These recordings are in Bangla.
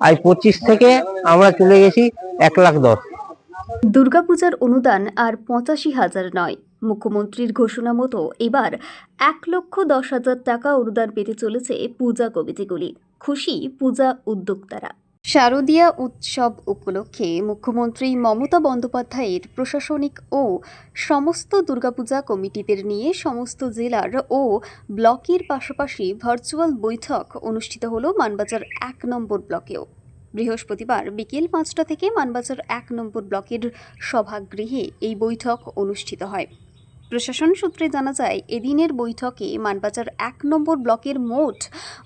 আজ পঁচিশ থেকে আমরা চলে গেছি এক লাখ দশ। দুর্গাপূজার অনুদান আর পঁচাশি হাজার নয়। মুখ্যমন্ত্রীর ঘোষণা মতো এবার এক লক্ষ দশ হাজার টাকা অনুদান পেতে চলেছে পূজা কমিটিগুলি। খুশি পূজা উদ্যোক্তারা। শারদীয়া উৎসব উপলক্ষে মুখ্যমন্ত্রী মমতা বন্দ্যোপাধ্যায়ের প্রশাসনিক ও সমস্ত দুর্গাপূজা কমিটিদের নিয়ে সমস্ত জেলার ও ব্লকের পাশাপাশি ভার্চুয়াল বৈঠক অনুষ্ঠিত হল মানবাজার এক নম্বর ব্লকেও। বৃহস্পতিবার বিকেল পাঁচটা থেকে মানবাজার এক নম্বর ব্লকের সভাগৃহে এই বৈঠক অনুষ্ঠিত হয়। প্রশাসন সূত্রে জানা যায়, এদিনের বৈঠকে মানবাজার এক নম্বর ব্লকের মোট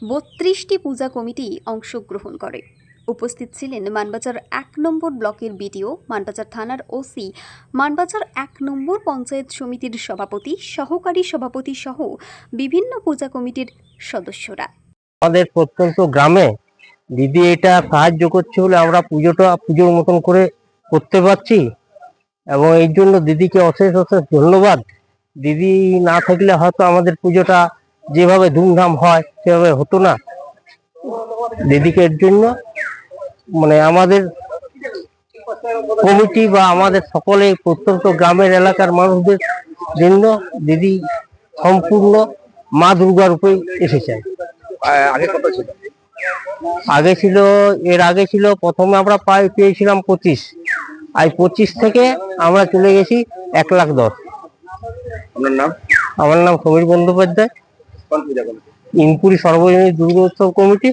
বত্রিশটি পূজা কমিটি অংশগ্রহণ করে। উপস্থিত ছিলেন মানবাজার এক নম্বর ব্লকের বিডিও, মানবাজার থানার ওসি, মানবাজার এক নম্বর পঞ্চায়েত সমিতির সভাপতি, সহকারী সভাপতি সহ বিভিন্ন পূজা কমিটির সদস্যরা। আমাদের প্রত্যন্ত গ্রামে দিদি এটা সাহায্য করছে বলে আমরা পুজোটা, পুজোর মতন করে করতে পারছি এবং এই জন্য দিদিকে অশেষ অশেষ ধন্যবাদ। দিদি না থাকলে হয়তো আমাদের পুজোটা যেভাবে ধুমধাম হয় সেভাবে হতো না। দিদিকে এর জন্য মানে আমাদের কমিটি বা আমাদের সকলে প্রত্যন্ত গ্রামের এলাকার মানুষদের জন্য দিদি সম্পূর্ণ মা দুর্গা রূপে এসেছেন আগে কত ছিল? আগে ছিল এর আগে ছিল প্রথমে আমরা পাই পেয়েছিলাম পঁচিশ। আজ পঁচিশ থেকে আমরা চলে গেছি এক লাখ দশ। আপনার নাম? আমার নাম সমীর বন্দ্যোপাধ্যায়। ইনপুরি সর্বজনীন দুর্গোৎসব কমিটি।